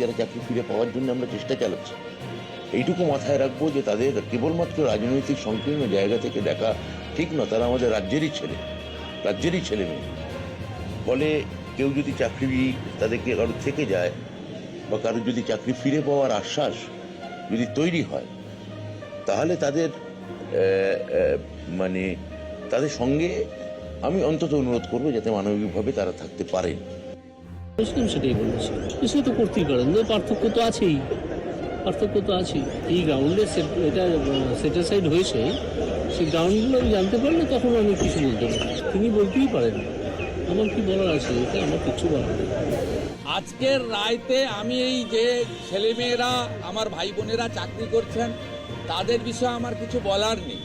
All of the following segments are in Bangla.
যারা চাকরি ফিরে পাওয়ার জন্য আমরা চেষ্টা চালাচ্ছি। এইটুকু মাথায় রাখব যে তাদের কেবলমাত্র রাজনৈতিক সংকীর্ণ জায়গা থেকে দেখা ঠিক না, তারা আমাদের রাজ্যেরই ছেলে রাজ্যেরই ছেলে মেয়ে। ফলে কেউ যদি চাকরি তাদেরকে কারোর থেকে যায় বা কারোর যদি চাকরি ফিরে পাওয়ার আশ্বাস যদি তৈরি হয়, তাহলে তাদের মানে তাদের সঙ্গে আমি অন্তত অনুরোধ করব যাতে মানবিকভাবে তারা থাকতে পারেন মুসলিম সেটাই বলেছে। সে তো করতেই পারেন। পার্থক্য তো আছেই। পার্থক্য তো আছেই। এই গ্রাউন্ডে এটা সেটিসাইড হয়েছে। সেই গ্রাউন্ডগুলো আমি জানতে পারলে তখন আমি কিছু বলতে পারি তিনি বলতেই পারেন। আমার কি বলার আছে? এটা আমার কিছু বলার আজকের রায়তে আমি এই যে ছেলেমেয়েরা, আমার ভাই বোনেরা চাকরি করছেন, তাদের বিষয়ে আমার কিছু বলার নেই।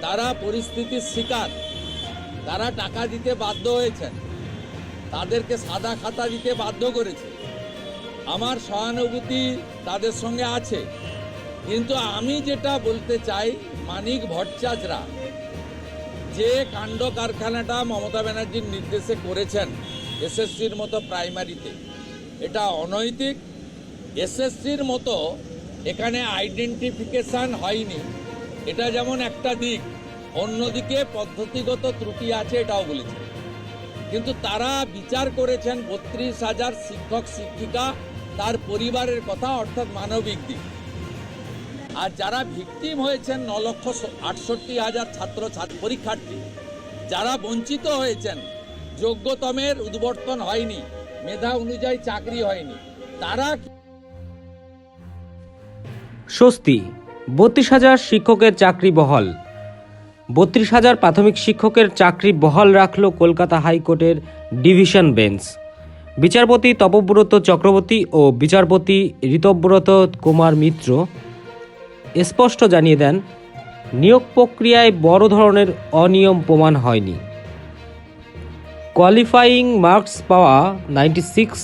তারা পরিস্থিতির শিকার। তারা টাকা দিতে বাধ্য হয়েছেন। তাদেরকে সাদা খাতা দিতে বাধ্য করেছে। আমার সহানুভূতি তাদের সঙ্গে আছে। কিন্তু আমি যেটা বলতে চাই, মানিক ভট্টাচার্যরা, যে কাণ্ড কারখানাটা মমতা ব্যানার্জির নির্দেশে করেছেন এসএসসির মতো প্রাইমারিতে, এটা অনৈতিক। এসএসসির মতো এখানে আইডেন্টিফিকেশান হয়নি। এটা যেমন একটা দিক, অন্যদিকে পদ্ধতিগত ত্রুটি আছে এটাও বলেছে। কিন্তু তারা বিচার করেছেন বত্রিশ হাজার শিক্ষক, শিক্ষিকা, তার পরিবারের কথা, অর্থাৎ মানবিক দিক। আর যারা ভিকটিম হয়েছেন ন লক্ষ আটষট্টি হাজার ছাত্র পরীক্ষার্থী, যারা বঞ্চিত হয়েছেন, যোগ্যতমের উদ্বর্তন হয়নি, মেধা অনুযায়ী চাকরি হয়নি, তারা স্বস্তি, বত্রিশ হাজার শিক্ষকের চাকরি বহাল। বত্রিশ হাজার প্রাথমিক শিক্ষকের চাকরি বহাল রাখল কলকাতা হাইকোর্টের ডিভিশন বেঞ্চ। বিচারপতি তপব্রত চক্রবর্তী ও বিচারপতি ঋতব্রত কুমার মিত্র স্পষ্ট জানিয়ে দেন, নিয়োগ প্রক্রিয়ায় বড় ধরনের অনিয়ম প্রমাণ হয়নি। কোয়ালিফাইং মার্কস পাওয়া নাইনটি সিক্স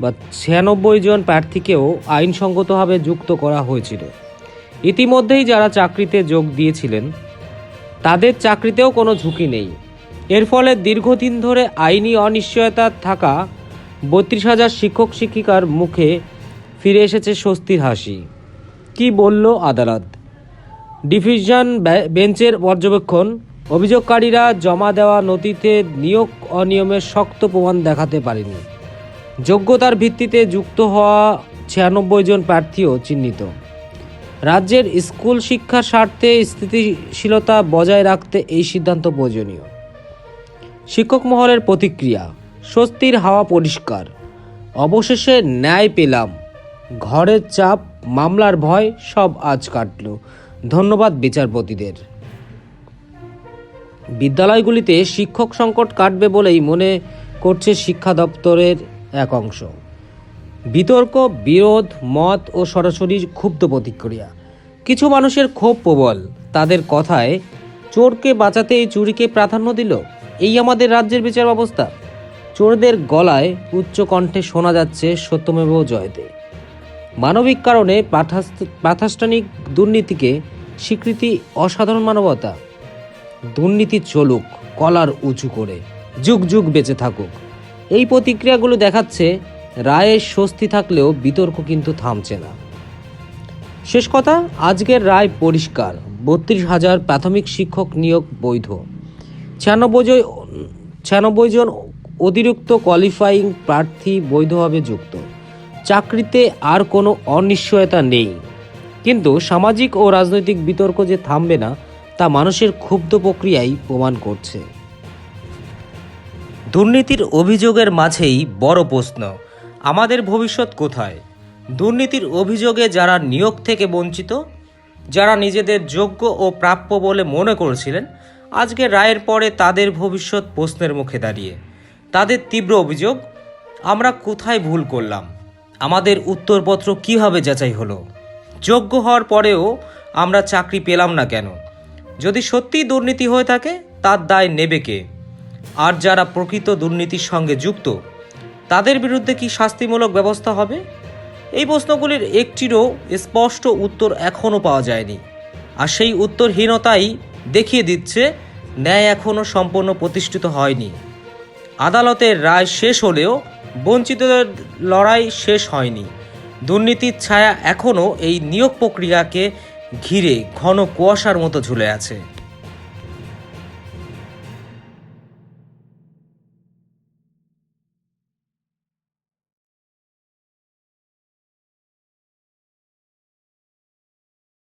বা ছিয়ানব্বই জন প্রার্থীকেও আইনসঙ্গতভাবে যুক্ত করা হয়েছিল। ইতিমধ্যেই যারা চাকরিতে যোগ দিয়েছিলেন তাদের চাকরিতেও কোনো ঝুঁকি নেই। এর ফলে দীর্ঘদিন ধরে আইনি অনিশ্চয়তা থাকা বত্রিশ হাজার শিক্ষক শিক্ষিকার মুখে ফিরে এসেছে স্বস্তির হাসি। কি বলল আদালত? ডিভিশন বেঞ্চের পর্যবেক্ষণ, অভিযোগকারীরা জমা দেওয়া নথিতে নিয়োগ অনিয়মের শক্ত প্রমাণ দেখাতে পারেনি। যোগ্যতার ভিত্তিতে যুক্ত হওয়া ছিয়ানব্বই জন প্রার্থীও চিহ্নিত। রাজ্যের স্কুল শিক্ষার স্বার্থে স্থিতিশীলতা বজায় রাখতে এই সিদ্ধান্ত প্রয়োজনীয়। শিক্ষক মহলের প্রতিক্রিয়া, স্বস্তির হাওয়া পরিষ্কার। অবশেষে ন্যায় পেলাম। ঘরের চাপ, মামলার ভয়, সব আজ কাটল। ধন্যবাদ বিচারপতিদের। বিদ্যালয়গুলিতে শিক্ষক সংকট কাটবে বলেই মনে করছে শিক্ষা দপ্তরের এক অংশ। বিতর্ক, বিরোধ, মত ও সরাসরি ক্ষুব্ধ প্রতিক্রিয়া কিছু মানুষের ক্ষোভ প্রবল। তাদের কথায়, চোরকে বাঁচাতে এই চুরিকে প্রাধান্য দিল? এই আমাদের রাজ্যের বিচার ব্যবস্থা? চোরদের গলায় উচ্চ কণ্ঠে শোনা যাচ্ছে সত্যমেব জয়তে। মানবিক কারণে প্রাতিষ্ঠানিক দুর্নীতিকে স্বীকৃতি অসাধারণ মানবতা। দুর্নীতি চলুক, কলার উঁচু করে। যুগ যুগ বেঁচে থাকুক। এই প্রতিক্রিয়াগুলো দেখাচ্ছে রায়ের স্বস্তি থাকলেও বিতর্ক কিন্তু থামছে না। শেষ কথা, আজকের রায় পরিষ্কার। বত্রিশ হাজার প্রাথমিক শিক্ষক নিয়োগ বৈধ। ছিয়ানব্বই ছিয়ানব্বই জন অতিরিক্ত কোয়ালিফাইং প্রার্থী বৈধভাবে যুক্ত। চাকরিতে আর কোনো অনিশ্চয়তা নেই। কিন্তু সামাজিক ও রাজনৈতিক বিতর্ক যে থামবে না, তা মানুষের ক্ষুব্ধ প্রক্রিয়াই প্রমাণ করছে। দুর্নীতির অভিযোগের মাঝেই বড় প্রশ্ন। আমাদের ভবিষ্যৎ কোথায়? দুর্নীতির অভিযোগে যারা নিয়োগ থেকে বঞ্চিত, যারা নিজেদের যোগ্য ও প্রাপ্য বলে মনে করেছিলেন, আজকে রায়ের পরে তাদের ভবিষ্যৎ প্রশ্নের মুখে দাঁড়িয়ে। তাদের তীব্র অভিযোগ, আমরা কোথায় ভুল করলাম? আমাদের উত্তরপত্র কীভাবে যাচাই হলো? যোগ্য হওয়ার পরেও আমরা চাকরি পেলাম না কেন? যদি সত্যিই দুর্নীতি হয়ে থাকে, তার দায় নেবে কে? আর যারা প্রকৃত দুর্নীতির সঙ্গে যুক্ত তাদের বিরুদ্ধে কি শাস্তিমূলক ব্যবস্থা হবে? এই প্রশ্নগুলির একটিরও স্পষ্ট উত্তর এখনও পাওয়া যায়নি। আর সেই উত্তরহীনতাই দেখিয়ে দিচ্ছে, ন্যায় এখনও সম্পূর্ণ প্রতিষ্ঠিত হয়নি। আদালতের রায় শেষ হলেও বঞ্চিতদের লড়াই শেষ হয়নি। দুর্নীতির ছায়া এখনও এই নিয়োগ প্রক্রিয়াকে ঘিরে ঘন কুয়াশার মতো ঝুলে আছে।